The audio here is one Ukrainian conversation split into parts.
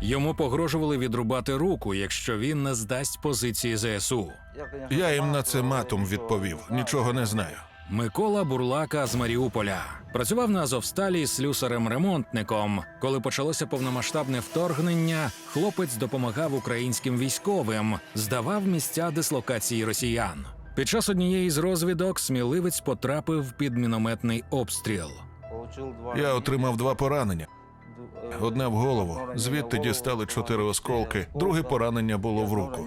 Йому погрожували відрубати руку, якщо він не здасть позиції ЗСУ. Я їм на це матом відповів. Нічого не знаю. Микола Бурлака з Маріуполя працював на Азовсталі слюсарем-ремонтником. Коли почалося повномасштабне вторгнення, хлопець допомагав українським військовим, здавав місця дислокації росіян. Під час однієї з розвідок сміливець потрапив під мінометний обстріл. Я отримав два поранення. Одне в голову. Звідти дістали чотири осколки. Друге поранення було в руку.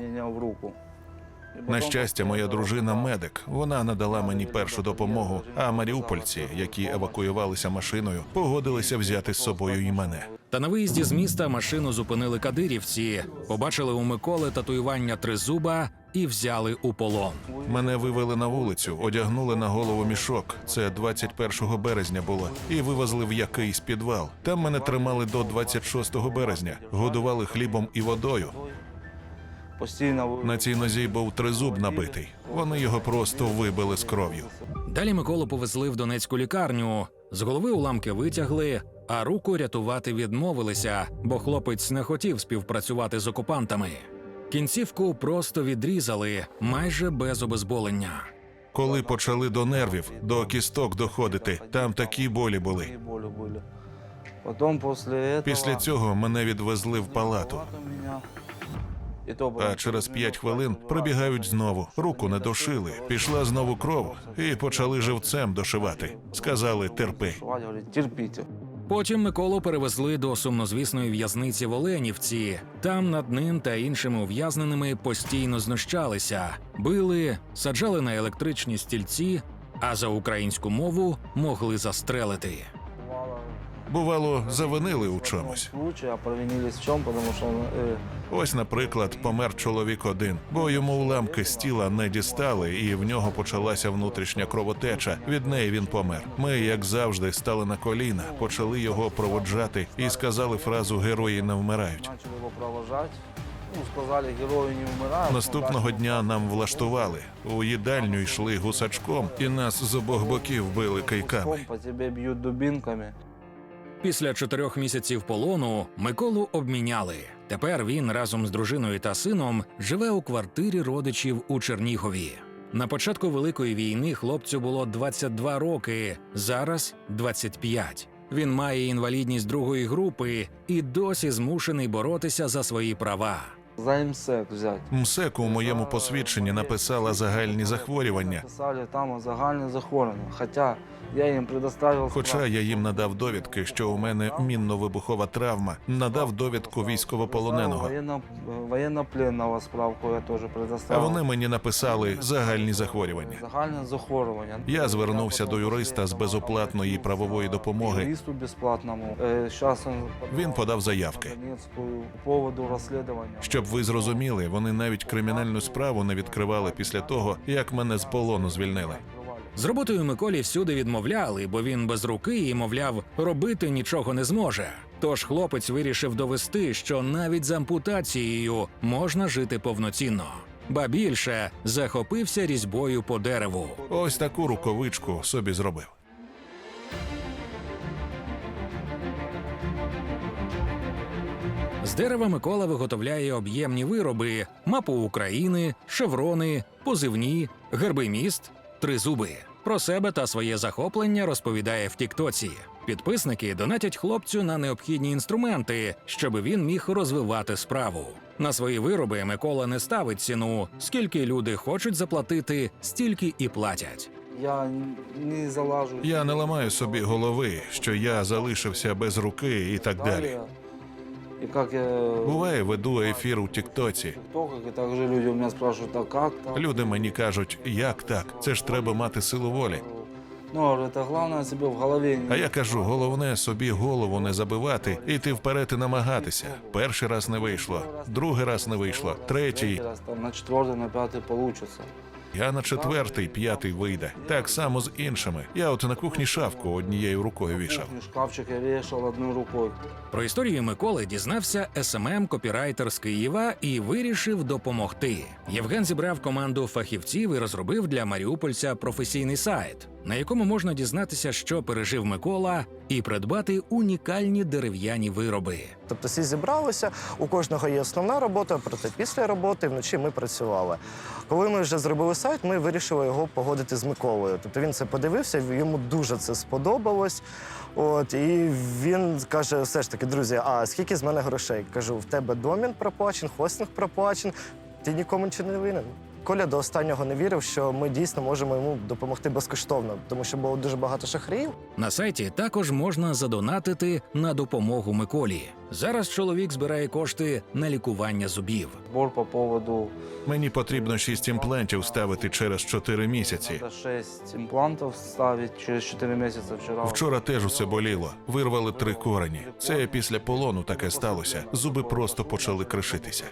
На щастя, моя дружина медик. Вона надала мені першу допомогу. А маріупольці, які евакуювалися машиною, погодилися взяти з собою і мене. Та на виїзді з міста машину зупинили кадирівці, побачили у Миколи татуювання тризуба і взяли у полон. Мене вивели на вулицю, одягнули на голову мішок. Це 21 березня було, і вивезли в якийсь підвал. Там мене тримали до 26 березня, годували хлібом і водою. Постійно На цій нозі був тризуб набитий. Вони його просто вибили з кров'ю. Далі Миколу повезли в Донецьку лікарню. З голови уламки витягли, а руку рятувати відмовилися, бо хлопець не хотів співпрацювати з окупантами. Кінцівку просто відрізали майже без обезболення. Коли почали до нервів, до кісток доходити, там такі болі були. Такие боли были. Потом после этого... Після цього мене відвезли в палату. А через п'ять хвилин прибігають знову. Руку не дошили. Пішла знову кров і почали живцем дошивати. Сказали терпи. Потім Миколу перевезли до сумнозвісної в'язниці в Оленівці. Там над ним та іншими ув'язненими постійно знущалися, били, саджали на електричні стільці, а за українську мову могли застрелити. Бувало, завинили у чомусь. э, Ось, наприклад, помер чоловік один, бо йому уламки з тіла не дістали, і в нього почалася внутрішня кровотеча. Від неї він помер. Ми, як завжди, стали на коліна, почали його проводжати і сказали фразу Герої не вмирають. Ну, сказали, герои не умирают. Наступного дня нам влаштували. У їдальню йшли гусачком, і нас з обох боків били кийками. По тебе бьют дубинками. Після чотирьох місяців полону Миколу обміняли. Тепер він разом з дружиною та сином живе у квартирі родичів у Чернігові. На початку Великої війни хлопцю було 22 роки, зараз 25. Він має інвалідність другої групи і досі змушений боротися за свої права. За МСЭК взять. МСЕК у моєму посвідченні написала загальні захворювання. Писали там загальне захворювання. Хоча я їм предоставив Хоча я їм надав довідки, що у мене мінно-вибухова травма, надав довідку військовополоненого. Воєнно, воєннопленного справку я теж А вони мені написали загальні захворювання. Загальне захворювання. Я звернувся до юриста з безоплатної правової допомоги. Юристу безплатному. Е, він, Він подав заявки. Поводу розслідування. Щоб ви зрозуміли, вони навіть кримінальну справу не відкривали після того, як мене з полону звільнили. З роботою Миколі всюди відмовляли, бо він без руки і, мовляв, робити нічого не зможе. Тож хлопець вирішив довести, що навіть з ампутацією можна жити повноцінно. Ба більше захопився різьбою по дереву. Ось таку рукавичку собі зробив. З дерева Микола виготовляє об'ємні вироби: мапу України, шеврони, позивні, герби міст, тризуби. Про себе та своє захоплення розповідає в Тіктоці. Підписники донатять хлопцю на необхідні інструменти, щоб він міг розвивати справу. На свої вироби Микола не ставить ціну. Скільки люди хочуть заплатити, стільки і платять. Я не залажу. Я не ламаю собі голови, що я залишився без руки і так далі. И как я... Буває, веду ефір у Тіктоці. Тіктоках, і також люди у мене спрашивают, а как так? Люди мені кажуть, як так? Це ж треба мати силу волі. Ну, говорю, это главное себе в голове. А я кажу, головне собі голову не забивати, іти вперед і намагатися. Перший раз не вийшло, другий раз не вийшло, третій. Раз, там, на четвертый, на пятый получится. Я на четвертий, п'ятий вийде. Так само з іншими. Я от на кухні шавку однією рукою вішав. Шкафчик я вішав одною рукою. Про історію Миколи дізнався СММ копірайтер з Києва і вирішив допомогти. Євген зібрав команду фахівців і розробив для маріупольця професійний сайт. На якому можна дізнатися, що пережив Микола, і придбати унікальні дерев'яні вироби. Тобто всі зібралися, у кожного є основна робота, проте після роботи вночі ми працювали. Коли ми вже зробили сайт, ми вирішили його погодити з Миколою. Тобто він це подивився, йому дуже це сподобалось. От і він каже: все ж таки, друзі, а скільки з мене грошей? Кажу, в тебе домін проплачен, хостинг проплачен, ти нікому нічого не винен. Коля до останнього не вірив, що ми дійсно можемо йому допомогти безкоштовно, тому що було дуже багато шахраїв. На сайті також можна задонатити на допомогу Миколі. Зараз чоловік збирає кошти на лікування зубів. Сбор по поводу... Мені потрібно шість імплантів ставити через 4 місяці. Надо 6 имплантов ставить через 4 месяца вчера. Вчора теж усе боліло. Вирвали три корені. Це після полону таке сталося. Зуби просто почали кришитися.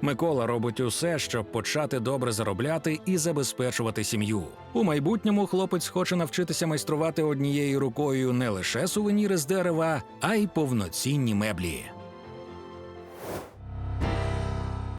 Микола робить усе, щоб почати добре заробляти і забезпечувати сім'ю. У майбутньому хлопець хоче навчитися майструвати однією рукою не лише сувеніри з дерева, а й повноцінні меблі.